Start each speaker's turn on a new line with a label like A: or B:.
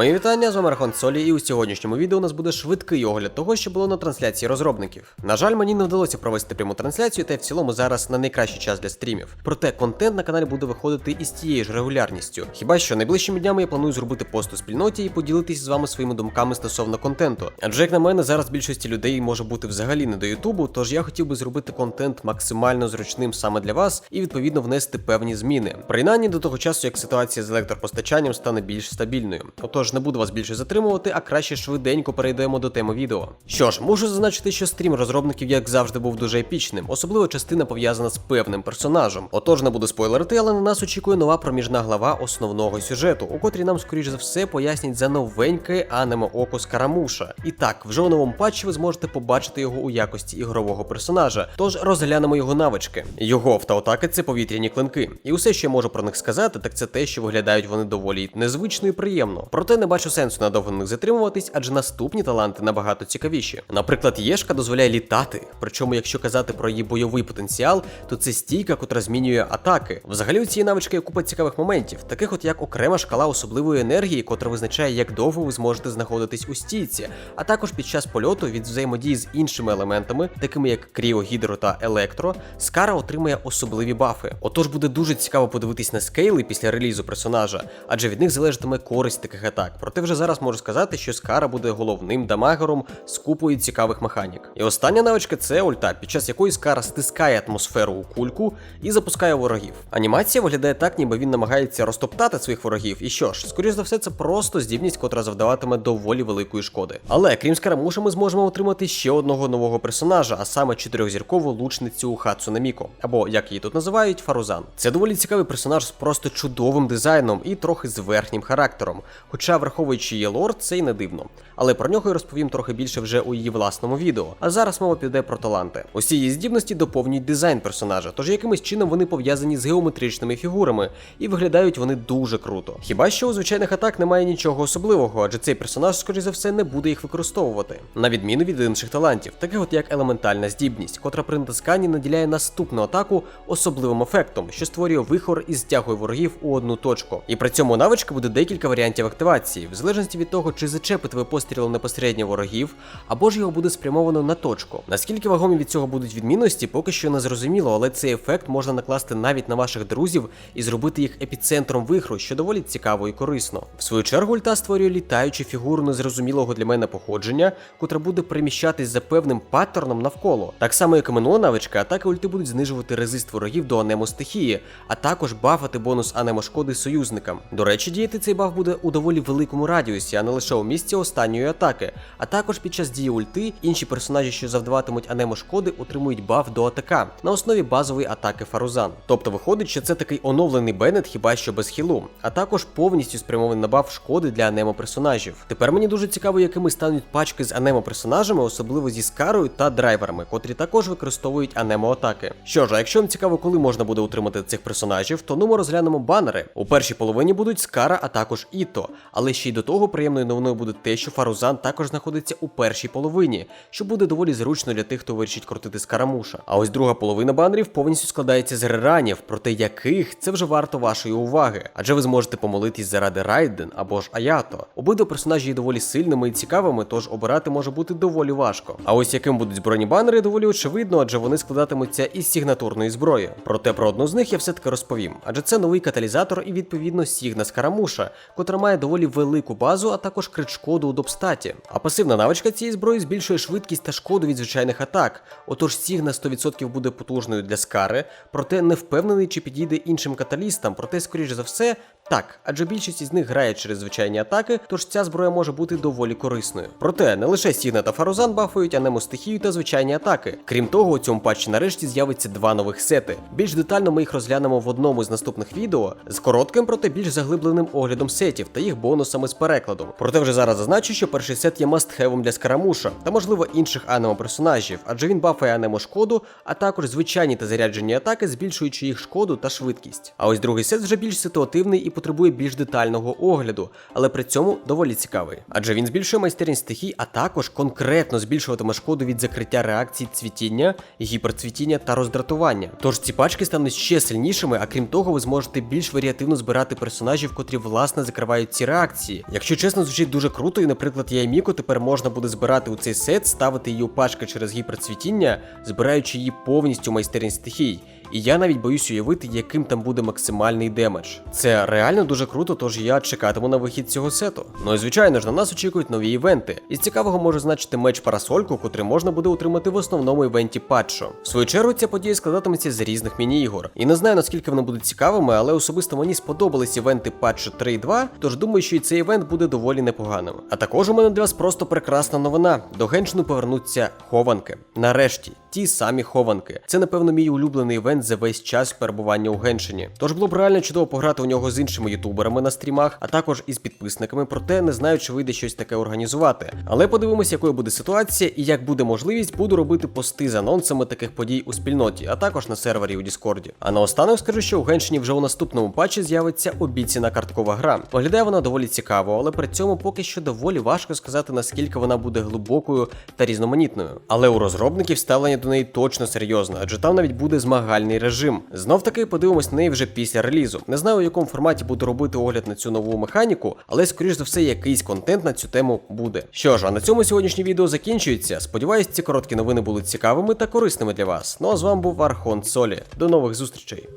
A: Мої вітання з вами Рахон Солі, і у сьогоднішньому відео у нас буде швидкий огляд того, що було на трансляції розробників. На жаль, мені не вдалося провести пряму трансляцію, та й в цілому зараз на найкращий час для стрімів. Проте контент на каналі буде виходити із тією ж регулярністю. Хіба що найближчими днями я планую зробити пост у спільноті і поділитися з вами своїми думками стосовно контенту. Адже як на мене, зараз більшості людей може бути взагалі не до Ютубу, тож я хотів би зробити контент максимально зручним саме для вас і відповідно внести певні зміни. Принаймні до того часу, як ситуація з електропостачанням стане більш стабільною. Отож, не буду вас більше затримувати, а краще швиденько перейдемо до теми відео. Що ж, можу зазначити, що стрім розробників, як завжди, був дуже епічним, особливо частина пов'язана з певним персонажем. Отож, не буду спойлерити, але на нас очікує нова проміжна глава основного сюжету, у котрій нам, скоріш за все, пояснять за новеньке аниме око Скарамуша. І так, вже у новому патчі ви зможете побачити його у якості ігрового персонажа. Тож розглянемо його навички. Його автоатаки це повітряні клинки. І усе, що я можу про них сказати, так це те, що виглядають вони доволі незвично і приємно. Проте не бачу сенсу надовго на них затримуватись, адже наступні таланти набагато цікавіші. Наприклад, Єшка дозволяє літати. Причому, якщо казати про її бойовий потенціал, то це стійка, котра змінює атаки. Взагалі у цієї навички є купа цікавих моментів, таких от як окрема шкала особливої енергії, котра визначає, як довго ви зможете знаходитись у стійці, а також під час польоту від взаємодії з іншими елементами, такими як кріо, гідро та електро, Скара отримує особливі бафи. Отож буде дуже цікаво подивитись на скейли після релізу персонажа, адже від них залежатиме користь таких атак. Проте вже зараз можу сказати, що Скара буде головним дамагером з купою цікавих механік. І остання навичка це ульта, під час якої Скара стискає атмосферу у кульку і запускає ворогів. Анімація виглядає так, ніби він намагається розтоптати своїх ворогів. І що ж, скоріш за все, це просто здібність, котра завдаватиме доволі великої шкоди. Але крім Скарамуша, ми зможемо отримати ще одного нового персонажа, а саме чотирьохзіркову лучницю Хацуне Міко, або як її тут називають, Фарузан. Це доволі цікавий персонаж з просто чудовим дизайном і трохи з верхнім характером. Хоча, враховуючи її лор, це й не дивно. Але про нього я розповім трохи більше вже у її власному відео. А зараз мова піде про таланти. Усі її здібності доповнюють дизайн персонажа, тож якимось чином вони пов'язані з геометричними фігурами, і виглядають вони дуже круто. Хіба що у звичайних атак немає нічого особливого, адже цей персонаж, скоріш за все, не буде їх використовувати, на відміну від інших талантів, таких от як елементальна здібність, котра при натисканні наділяє наступну атаку особливим ефектом, що створює вихор і стягує ворогів у одну точку. І при цьому навички буде декілька варіантів активації, в залежності від того, чи зачепите ви пострілом непосередньо ворогів, або ж його буде спрямовано на точку. Наскільки вагомі від цього будуть відмінності, поки що не зрозуміло, але цей ефект можна накласти навіть на ваших друзів і зробити їх епіцентром вихру, що доволі цікаво і корисно. В свою чергу ульта створює літаючу фігуру незрозумілого для мене походження, котра буде переміщатись за певним паттерном навколо. Так само, як і минула навичка, атаки ульти будуть знижувати резист ворогів до анемо стихії, а також бафати бонус анемо шкоди союзникам. До речі, діяти цей баф буде у доволі великому радіусі, а не лише у місці останньої атаки. А також під час дії ульти інші персонажі, що завдаватимуть анемо шкоди, отримують баф до АТК на основі базової атаки Фарузан. Тобто виходить, що це такий оновлений Беннет, хіба що без хілу, а також повністю спрямований на баф шкоди для анемо персонажів. Тепер мені дуже цікаво, якими стануть пачки з анемо персонажами, особливо зі скарою та драйверами, котрі також використовують анемо атаки. Що ж, а якщо вам цікаво, коли можна буде утримати цих персонажів, то ну ми розглянемо банери. У першій половині будуть Скара, а також Іто. Але ще й до того приємною новиною буде те, що Фарузан також знаходиться у першій половині, що буде доволі зручно для тих, хто вирішить крутити скарамуша. А ось друга половина банерів повністю складається з реранів, проте яких це вже варто вашої уваги. Адже ви зможете помолитись заради Райден або ж Аято. Обидва персонажі є доволі сильними і цікавими, тож обирати може бути доволі важко. А ось яким будуть збройні банери, доволі очевидно, адже вони складатимуться із сигнатурної зброї. Проте про одну з них я все-таки розповім, адже це новий каталізатор і відповідно Сігна Скарамуша, котра має доволі велику базу, а також крит шкоду у допстаті. А пасивна навичка цієї зброї збільшує швидкість та шкоду від звичайних атак. Отож Сігна 100% буде потужною для скари, проте не впевнений, чи підійде іншим каталістам, проте, скоріш за все, так, адже більшість із них грає через звичайні атаки, тож ця зброя може бути доволі корисною. Проте не лише Сігна та Фарузан бафують анему стихію та звичайні атаки. Крім того, у цьому патчі нарешті з'явиться два нових сети. Більш детально ми їх розглянемо в одному з наступних відео з коротким, проте більш заглибленим оглядом сетів та їх бонусами з перекладом. Проте вже зараз зазначу, що перший сет є мастхевом для скарамуша та можливо інших анемо персонажів, адже він бафає анемо шкоду, а також звичайні та заряджені атаки, збільшуючи їх шкоду та швидкість. А ось другий сет вже більш ситуативний і потребує більш детального огляду, але при цьому доволі цікавий. Адже він збільшує майстерність стихій, а також конкретно збільшуватиме шкоду від закриття реакцій цвітіння, гіперцвітіння та роздратування. Тож ці пачки стануть ще сильнішими, а крім того, ви зможете більш варіативно збирати персонажів, котрі власне закривають ці реакції. Якщо чесно, звучить дуже круто, і, наприклад, я і Міку тепер можна буде збирати у цей сет, ставити її у пачки через гіперцвітіння, збираючи її повністю майстерність стихій. І я навіть боюсь уявити, яким там буде максимальний демедж. Це реально дуже круто, тож я чекатиму на вихід цього сету. Ну і звичайно ж, на нас очікують нові івенти. Із цікавого може значити меч парасольку, котрий можна буде отримати в основному івенті патчо. В свою чергу ця подія складатиметься з різних міні-ігор. І не знаю наскільки вони будуть цікавими, але особисто мені сподобались івенти патчо 3.2, тож думаю, що і цей івент буде доволі непоганим. А також у мене для вас просто прекрасна новина. До Геншину повернуться хованки. Нарешті, ті самі хованки. Це, напевно, мій улюблений івент за весь час перебування у Геншині. Тож було б реально чудово пограти у нього з іншими ютуберами на стрімах, а також із підписниками, проте не знаю, чи вийде щось таке організувати. Але подивимося, якою буде ситуація і як буде можливість, буду робити пости з анонсами таких подій у спільноті, а також на сервері у Діскорді. А наостанок скажу, що у Геншині вже у наступному патчі з'явиться обіцяна карткова гра. Виглядає вона доволі цікаво, але при цьому поки що доволі важко сказати, наскільки вона буде глибокою та різноманітною. Але у розробників ставлення до неї точно серйозно, адже там навіть буде змагальний режим. Знов таки подивимось на неї вже після релізу. Не знаю, у якому форматі буду робити огляд на цю нову механіку, але скоріш за все якийсь контент на цю тему буде. Що ж, а на цьому сьогоднішнє відео закінчується. Сподіваюсь, ці короткі новини були цікавими та корисними для вас. Ну а з вами був Архон Солі. До нових зустрічей.